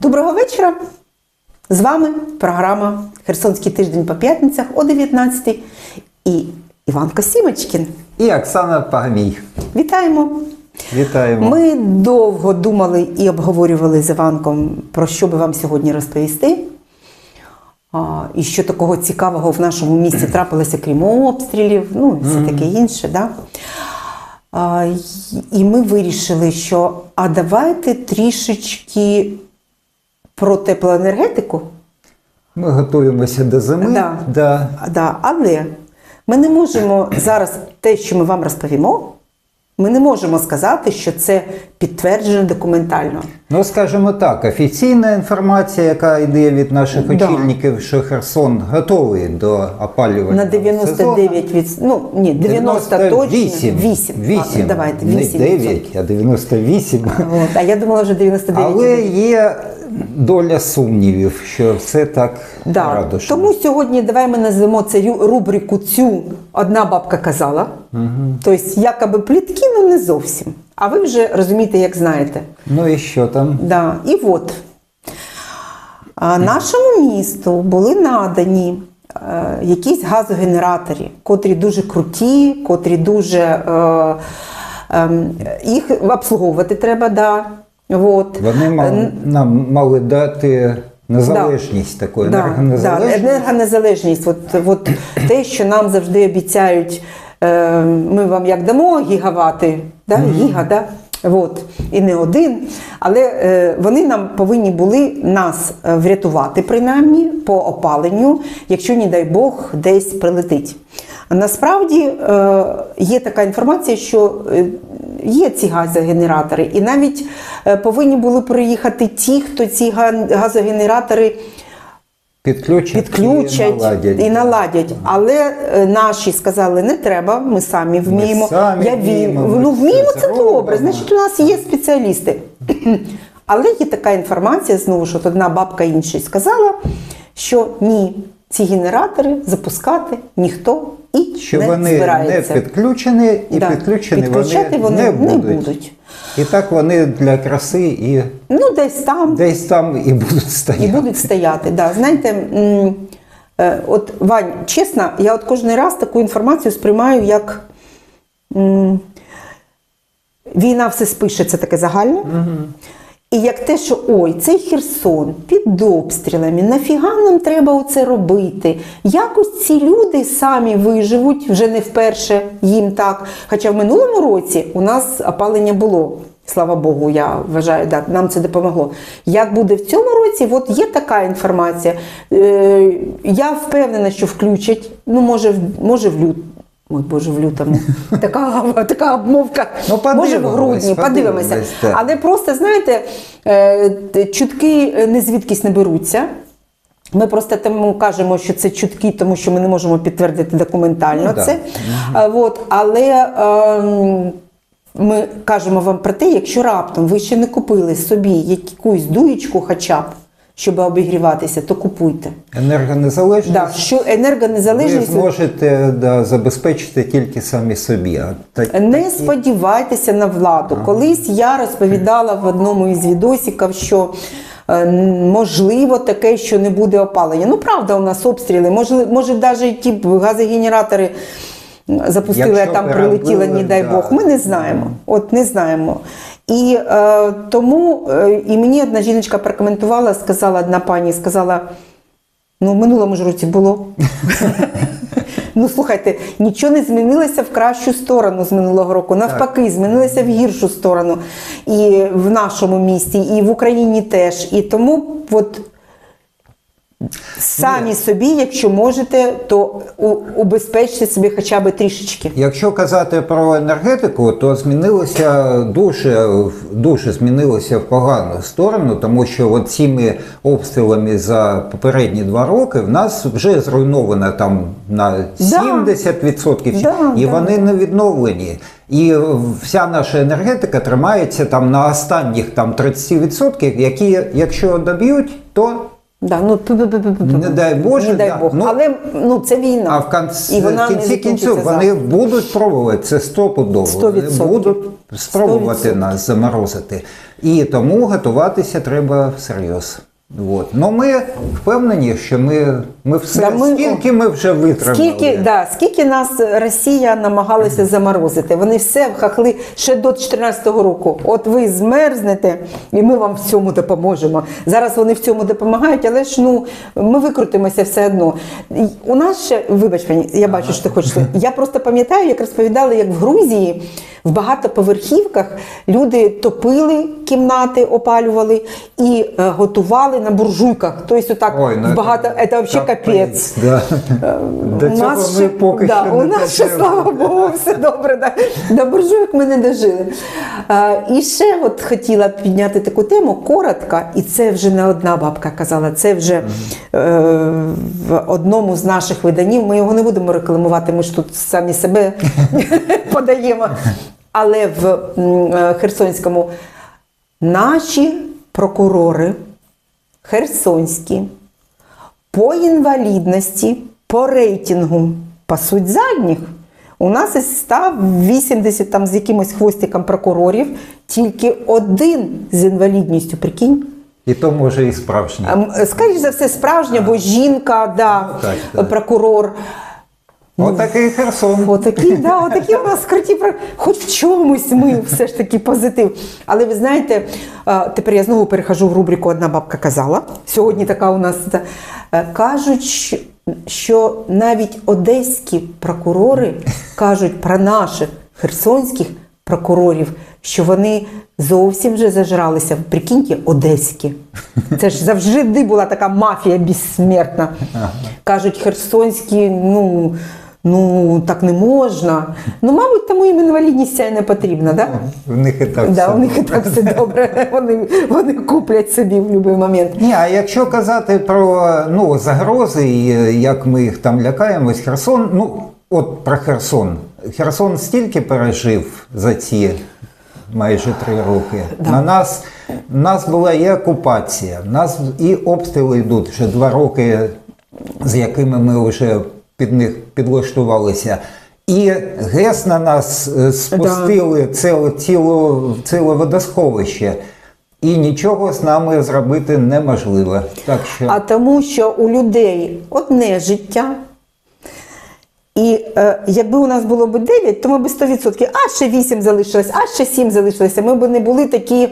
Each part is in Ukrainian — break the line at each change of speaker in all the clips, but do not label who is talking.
Доброго вечора! З вами програма Херсонський тиждень по п'ятницях о 19 і Іван Косімочкін.
І Оксана Пагмій.
Вітаємо!
Вітаємо.
Ми довго думали і обговорювали з Іванком, про що би вам сьогодні розповісти. А, і що такого цікавого в нашому місті трапилося, крім обстрілів, ну і все таке інше. Да? А, і ми вирішили, що а давайте трішечки про теплоенергетику.
Ми готуємося до зими.
Да.
Да.
Да, але ми не можемо зараз те, що ми вам розповімо, ми не можемо сказати, що це підтверджено документально.
Ну, скажімо так, офіційна інформація, яка йде від наших
Да.
очільників, що Херсон готовий до опалювального
На 99 від... ну ні, 90 точно.
8.
8.
8.
давайте,
Не 9, а 98.
От, а я думала вже 99.
Але є доля сумнівів, що все так
Да.
радушно.
Тому сьогодні давай ми назвемо це рю- рубрику цю одна бабка казала. Угу. Тобто, якоби плітки, ну не зовсім. А ви вже розумієте, як знаєте.
Ну і що там?
Да. І от а, нашому місту були надані е, якісь газогенератори, котрі дуже круті, котрі дуже е, е, їх обслуговувати треба. Да. От.
Вони мали, нам мали дати незалежність таку,
Да,
енергонезалежність.
Да, енергонезалежність. От, от те, що нам завжди обіцяють, е, ми вам як дамо гігавати, да? гіга, да? От, і не один. Але е, вони нам повинні були нас е, врятувати, принаймні, по опаленню, якщо, не дай Бог, десь прилетить. Насправді е, є така інформація, що е, є ці газогенератори, і навіть е, повинні були приїхати ті, хто ці газогенератори
Підключать,
підключать
і наладять.
і наладять. Але е, наші сказали, не треба, ми самі вміємо.
самі
Я
вміємо,
Ну, вміємо це
зробимо.
добре. Значить, у нас є спеціалісти. Але є така інформація, знову ж одна бабка іншій сказала, що ні, ці генератори запускати ніхто і
Що
не
вони
збирається.
не підключені, і
Да.
підключені
Підключати
вони,
вони
не,
не
будуть.
будуть.
І так вони для краси і
Ну, десь там.
десь там і будуть стояти.
І будуть стояти. Да. Знаєте, е, от Вань, чесно, я от кожен раз таку інформацію сприймаю як війна все спише, це таке загальне. І як те, що ой, цей Херсон під обстрілами, нафіга нам треба оце робити? Якось ці люди самі виживуть вже не вперше їм так. Хоча в минулому році у нас опалення було. Слава Богу, я вважаю, да, нам це допомогло. Як буде в цьому році, от є така інформація. Е, я впевнена, що включать, ну, може, може в лют. Ой, Боже, в лютому. Така, така обмовка.
Ну,
може, в грудні, подивимося. Але просто, знаєте, е, чутки е, не звідкись не беруться. Ми просто тому кажемо, що це чутки, тому що ми не можемо підтвердити документально
Ну,
це. А, от, але ем, ми кажемо вам про те, якщо раптом ви ще не купили собі якусь дуєчку хоча б, щоб обігріватися, то купуйте.
Енергонезалежність
Да, що
ви зможете да, забезпечити тільки самі собі. А та-
Не
такі-
сподівайтеся на владу. Колись я розповідала в одному із відосиків, що е, можливо таке, що не буде опалення. Ну правда, у нас обстріли. Може, може навіть ті газогенератори запустили, а там прилетіло,
перебили,
не дай
да.
Бог. Ми не знаємо. От не знаємо. І е, тому е, і мені одна жіночка прокоментувала, сказала одна пані, сказала. Ну, в минулому ж році було. Ну, слухайте, нічого не змінилося в кращу сторону з минулого року. Навпаки, змінилося в гіршу сторону. І в нашому місті, і в Україні теж. І тому от самі собі, якщо можете, то убезпечте собі хоча б трішечки.
Якщо казати про енергетику, то змінилося дуже, дуже змінилося в погану сторону, тому що от цими обстрілами за попередні два роки в нас вже зруйновано там на 70%,
Да,
і
да.
вони не відновлені. І вся наша енергетика тримається там на останніх там 30%, які, якщо доб'ють, то
Да, ну.
Не дай Боже,
не дай
да.
Бог.
Ну,
Але ну, це війна.
А в кінці,
І вона
кінці кінців вони
завтра.
будуть пробувати це стопудово. Вони будуть спробувати
Сто відсотків.
нас заморозити. І тому готуватися треба всерйоз. От. Ну ми впевнені, що ми, ми все,
Да, ми-
скільки ми вже витримали.
Скільки, да, скільки нас Росія намагалася заморозити? Вони все вхахли ще до 2014 року. От ви змерзнете, і ми вам в цьому допоможемо. Зараз вони в цьому допомагають, але ж ну ми викрутимося все одно. У нас ще, вибач мені, я бачу, що ти хочеш. Я просто пам'ятаю, як розповідали, як в Грузії в багатоповерхівках люди топили кімнати, опалювали і е, готували на буржуйках. Тобто,
ну,
багато це взагалі капець.
Да. До
У
цього
нас
ми
ще-
поки
да,
що
у
не
нас ще, слава Богу, все добре. Да. До буржуйок ми не дожили. А, і ще от хотіла підняти таку тему коротко, і це вже не одна бабка казала, це вже е, в одному з наших виданів. Ми його не будемо рекламувати, ми ж тут самі себе подаємо. Але в е, Херсонському наші прокурори херсонські по інвалідності, по рейтингу пасуть задніх. У нас із 180 там з якимось хвостиком прокурорів тільки один з інвалідністю. Прикинь.
І то може і
справжня. Скоріше за все, справжня, бо жінка, да,
Ну, так, так.
прокурор.
Отакий Херсон.
Отакі, да, отакі у нас про- хоч в чомусь ми все ж таки позитив. Але ви знаєте, тепер я знову перехожу в рубрику Одна бабка казала. Сьогодні така у нас е, кажуть, що навіть одеські прокурори кажуть про наших херсонських прокурорів, що вони зовсім вже зажралися. Прикиньте, одеські. Це ж завжди була така мафія безсмертна. Кажуть, херсонські, ну. Ну, так не можна. Ну, мабуть, тому їм інвалідність ця не потрібна, да?
В них і так
Да,
все
у них і так все добре. Вони, вони куплять собі в будь-який момент.
Ні, а якщо казати про ну, загрози, і як ми їх там лякаємось, Херсон, ну от про Херсон. Херсон стільки пережив за ці майже три роки. На нас, нас була і окупація, нас і обстріли йдуть вже два роки, з якими ми вже під них підлаштувалися. І ГЕС на нас спустили спустили ціле, ціле, ціле водосховище. І нічого з нами зробити неможливо. Так що
А тому, що у людей одне життя. І е, якби у нас було б 9, то ми б 100%, а ще 8 залишилось, а ще 7 залишилося. Ми б не були такі,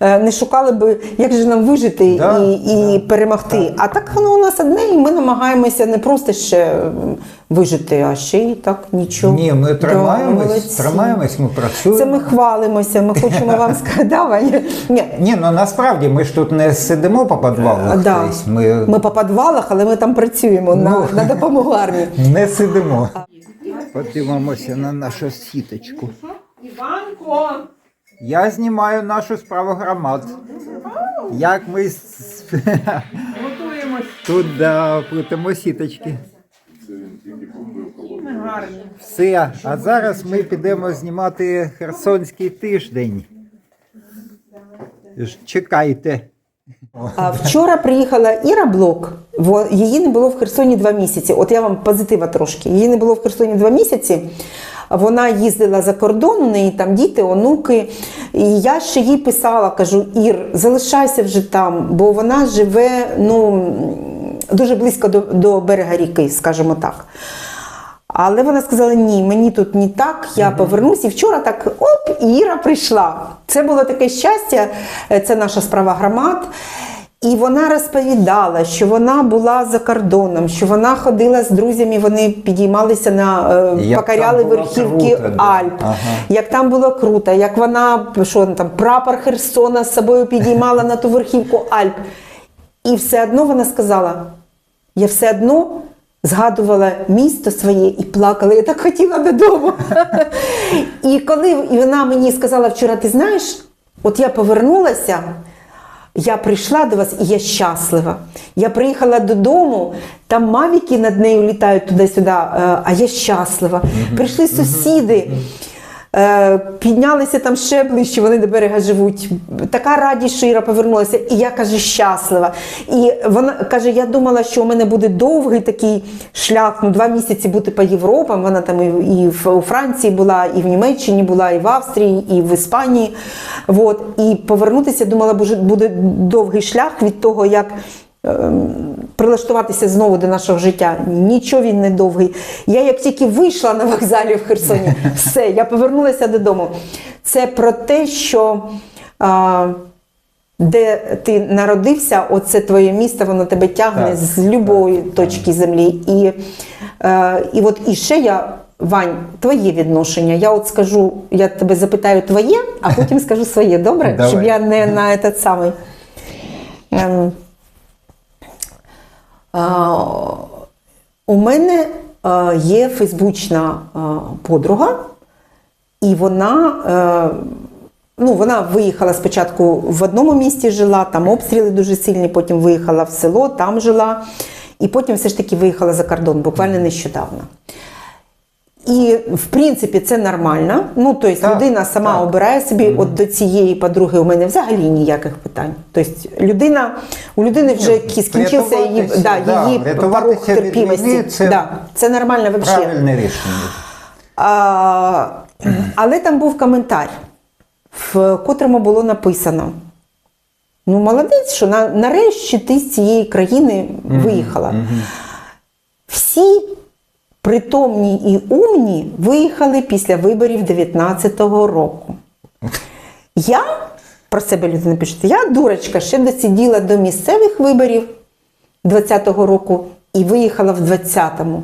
е, не шукали б, як же нам вижити
Да,
і, і перемогти. А так воно у нас одне, і ми намагаємося не просто ще вижити, а ще й так нічого.
ні, ми тримаємось,
молодці.
тримаємось, ми працюємо.
Це ми хвалимося, ми хочемо вам сказати. Ні,
Ні, ну насправді ми ж тут не сидимо по підвалах.
да.
Ми,
Ми по підвалах, але ми там працюємо на,
Ну.
на допомогу армії.
не сидимо. Подивимося на нашу сіточку.
Іванко!
Я знімаю нашу справу громад. Як ми
Готуємось.
тут да, плетемо сіточки.
Ми.
Все, а зараз ми підемо знімати Херсонський тиждень. Чекайте.
А вчора приїхала Іра Блок. Її не було в Херсоні два місяці. От я вам позитива трошки. Її не було в Херсоні два місяці. Вона їздила за кордон, у неї там діти, онуки. І я ще їй писала, кажу: Ір, залишайся вже там, бо вона живе ну, дуже близько до, до берега ріки, скажімо так. Але вона сказала: ні, мені тут не так, я повернусь. І вчора так оп, Іра прийшла. Це було таке щастя, е, це наша справа громад. І вона розповідала, що вона була за кордоном, що вона ходила з друзями, вони підіймалися на е,
Як
покоряли верхівки
круто.
Альп.
Ага.
Як там було круто, як вона що там прапор Херсона з собою підіймала на ту верхівку Альп. І все одно вона сказала: я все одно згадувала місто своє і плакала. Я так хотіла додому. І коли і вона мені сказала вчора, ти знаєш, от я повернулася. Я прийшла до вас і я щаслива. Я приїхала додому, там мавіки над нею літають туди-сюди, е, а я щаслива. Прийшли сусіди. Е, піднялися там ще ближче, вони до берега живуть. Така радість, що Іра повернулася. І я каже, щаслива. І вона каже: я думала, що у мене буде довгий такий шлях, ну два місяці бути по Європам. Вона там і, в Франції була, і в Німеччині була, і в Австрії, і в Іспанії. Вот. І повернутися, думала, буде- довгий шлях від того, як прилаштуватися знову до нашого життя. Нічого він не довгий. Я як тільки вийшла на вокзалі в Херсоні, все, я повернулася додому. Це про те, що а, де ти народився, оце твоє місто, воно тебе тягне
Так,
з любої точки землі. І, е, і от і ще я. Вань, твоє відношення. Я от скажу, я тебе запитаю твоє, а потім скажу своє, добре?
Давай.
Щоб я не на этот самий. У мене є фейсбучна подруга, і вона, е, ну, вона виїхала спочатку в одному місті жила, там обстріли дуже сильні, потім виїхала в село, там жила, і потім все ж таки виїхала за кордон, буквально нещодавно. І в принципі це нормально. Ну, тобто
Так,
людина сама
так.
обирає собі, от до цієї подруги у мене взагалі ніяких питань. Тобто людина, у людини вже
Ні,
скінчився її, да,
да,
її
від
терпімості.
війни це
да, це нормально взагалі.
Правильне рішення.
А, але там був коментар, в котрому було написано: ну, молодець, що на, нарешті ти з цієї країни виїхала. Всі притомні і умні виїхали після виборів 19-го року. Я про себе людина пише, я дурочка, ще досиділа до місцевих виборів 20-го року і виїхала в 20-му.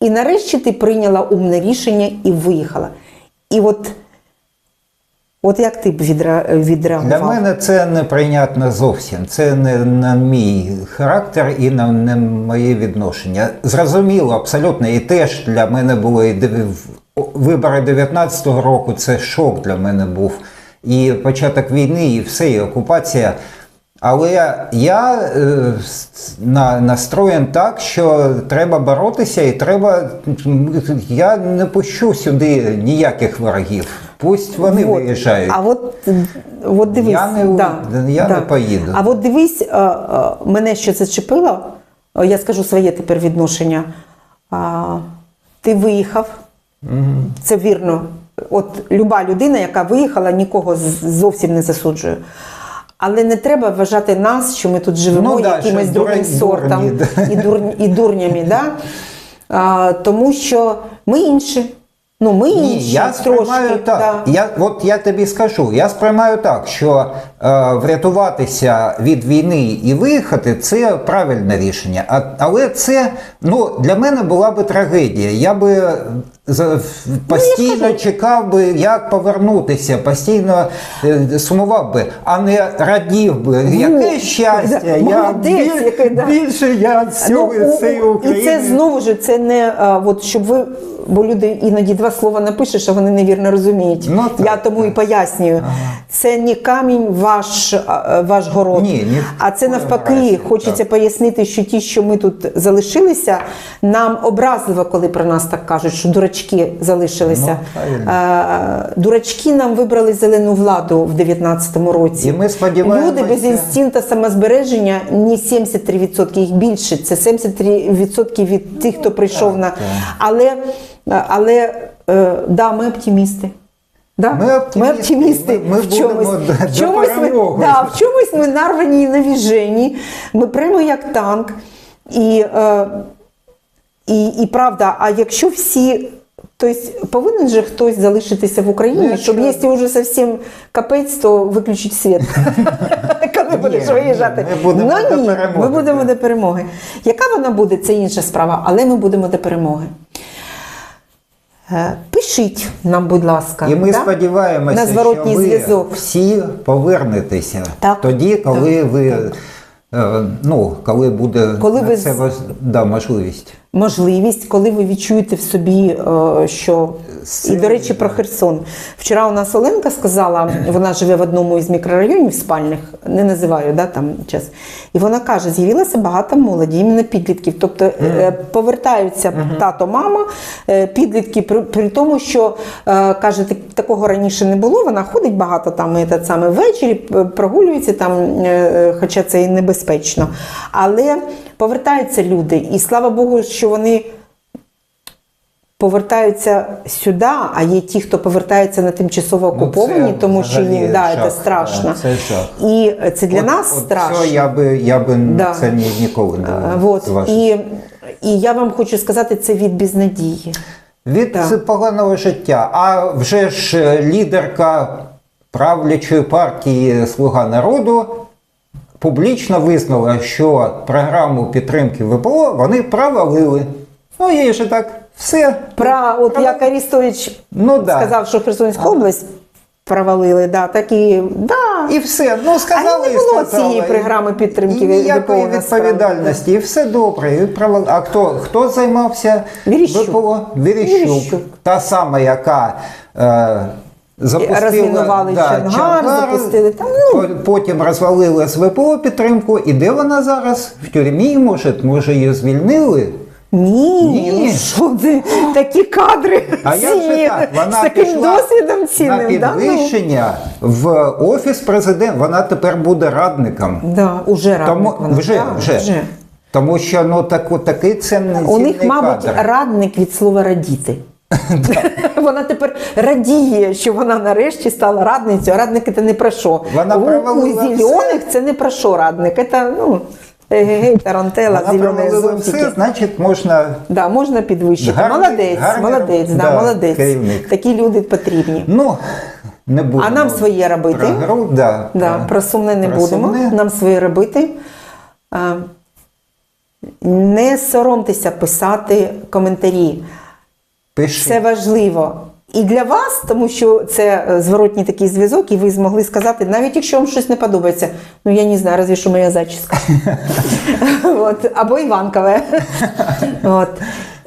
І нарешті ти прийняла умне рішення і виїхала. І от, от як ти б відра... відреагував?
Для мене це неприйнятно зовсім. Це не на мій характер і на не моє відношення. Зрозуміло, абсолютно. І теж для мене було і вибори 19-го року. Це шок для мене був. І початок війни, і все, і окупація. Але я е, на, настроєн так, що треба боротися, і треба. Я не пущу сюди ніяких ворогів. Пусть вони
Вот.
виїжджають.
А от, от дивись,
Я не- я не поїду.
А от дивись, е, е, мене що зачепило, я скажу своє тепер відношення. Ти виїхав, це вірно. От люба людина, яка виїхала, нікого зовсім не засуджує. Але не треба вважати нас, що ми тут живемо
Ну да,
якимось другим
дурень-
сортом
дурні, да.
і, дур, і дурнями. Да? А, тому що ми інші. Ну, ми
Ні,
інші
я сприймаю
трошки.
так.
Да.
Я, от я тобі скажу, я сприймаю так, що е, врятуватися від війни і виїхати це правильне рішення. А, але це ну, для мене була би трагедія. Я би за- постійно чекав би, як повернутися, постійно е, сумував би, а не радів би. Яке щастя!
да,
я
молодець,
біль-
який, да.
більше я всього
Ну,
цієї України.
І це знову ж це не а, от щоб ви. Бо люди іноді два слова напишеш, а вони невірно розуміють.
Ну, так,
Я тому і пояснюю. Це не камінь ваш, ваш город.
Ні, ні
а це навпаки,
разі,
хочеться
так.
пояснити, що ті, що ми тут залишилися, нам образливо, коли про нас так кажуть, що дурачки залишилися.
Ну,
дурачки нам вибрали зелену владу в 19-му році.
І ми сподіваємося-
Люди без інстинкту самозбереження не 73%, їх більше. Це 73% від тих, хто прийшов на.
так.
Але, але е, да, ми оптимісти. Да?
Ми оптимісти.
оптимісти
Ми- ми
в чомусь.
будемо
в чомусь ми, да, в чомусь ми нарвані і навіжені. Ми прямо як танк. І, е, і, і правда, а якщо всі. Тобто повинен же хтось залишитися в Україні,
Ну,
щоб
якщо-
якщо вже зовсім капець, то виключить світ. Коли будеш виїжджати. ну, ні, ми будемо до перемоги. Яка вона буде, це інша справа, але ми будемо до перемоги. Е, Пишіть нам, будь ласка.
І ми
так?
сподіваємося,
на зворотній
що ви
зв'язок.
всі повернетеся
Так,
тоді, коли ви так. ну, коли буде
Коли ви
це да, можливість.
Можливість, коли ви відчуєте в собі, е, що І, до речі, про Херсон. Вчора у нас Оленка сказала, вона живе в одному із мікрорайонів спальних, не називаю да, там час. І вона каже: з'явилося багато молоді, іменно підлітків. Тобто е, повертаються тато, мама, е, підлітки, при, при тому, що каже, такого раніше не було. Вона ходить багато там і те саме ввечері, прогулюється там, хоча це і небезпечно. Але повертаються люди, і слава Богу, що вони повертаються сюди, а є ті, хто повертається на тимчасово
Ну,
окуповані,
це
тому що їм да,
жах,
це страшно.
це жах.
І це для
От-
нас
от
страшно.
Це я би, я би
Да.
це ні, ніколи не
Вот.
зважив.
І, і я вам хочу сказати, це від безнадії.
Від
Так.
поганого життя. А вже ж е, лідерка правлячої партії Слуга народу публічно визнала, що програму підтримки ВПО вони провалили. Ну, їй же так все.
Про, от
Провали-
як Арістович
Ну, да.
сказав, що Херсонську область провалили, да, так і, да.
І все. Ну, сказали,
А не було
сказали.
цієї програми підтримки
і ніякої
ВПО
відповідальності, і все добре. І провал- А хто, хто займався
Віріщук.
ВПО? Віріщук.
Віріщук.
Та сама, яка е, запустила
Розмінували Чонгар, запустили там, ну.
потім розвалили з ВПО підтримку. І де вона зараз? В тюрмі, може, може її звільнили?
Ні,
Ні.
ну що ти, такі кадри
А як же так? Вона
з таким
пішла
досвідом
на
цінним. Да? Ну,
в офіс президента. Вона тепер буде радником.
да, уже радник
Тому
вона,
вже,
да,
вже. Тому що ну так, такий цінний,
У них, мабуть,
кадр.
радник від слова радіти. вона тепер радіє, що вона нарешті стала радницею. А радник це не про що.
Вона
у, у зелених це не про що радник. Це, ну, егегей, тарантела,
Вона
зонтики.
все, значить можна.
Да, можна підвищити.
Гарний-
молодець,
гарний
молодець, да,
да,
молодець.
керівник.
Такі люди потрібні.
Ну, не будемо.
А нам своє робити.
Про гру, да,
Да, про сумне не
про
будемо.
сумне.
Нам своє робити. А, Не соромтеся писати коментарі.
Пиши.
Це важливо. І для вас, тому що це е, зворотній такий зв'язок, і ви змогли сказати, навіть якщо вам щось не подобається, ну я не знаю, разве що моя зачіска. Або Іванкове.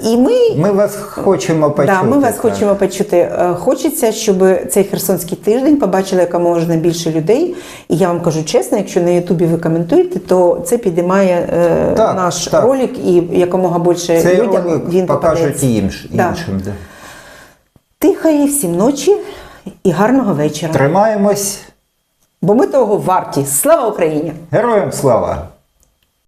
І ми
Ми вас хочемо почути.
Да, ми вас
так.
хочемо почути. Е, Хочеться, щоб цей херсонський тиждень побачили якомога більше людей. І я вам кажу чесно, якщо на Ютубі ви коментуєте, то це підіймає е,
Так,
наш
так.
ролик і якомога більше
Цей
людям
ролик
він
покажуть і інш,
Да.
іншим. Да.
Тихої всім ночі і гарного вечора.
Тримаємось.
Бо ми того варті. Слава Україні!
Героям слава!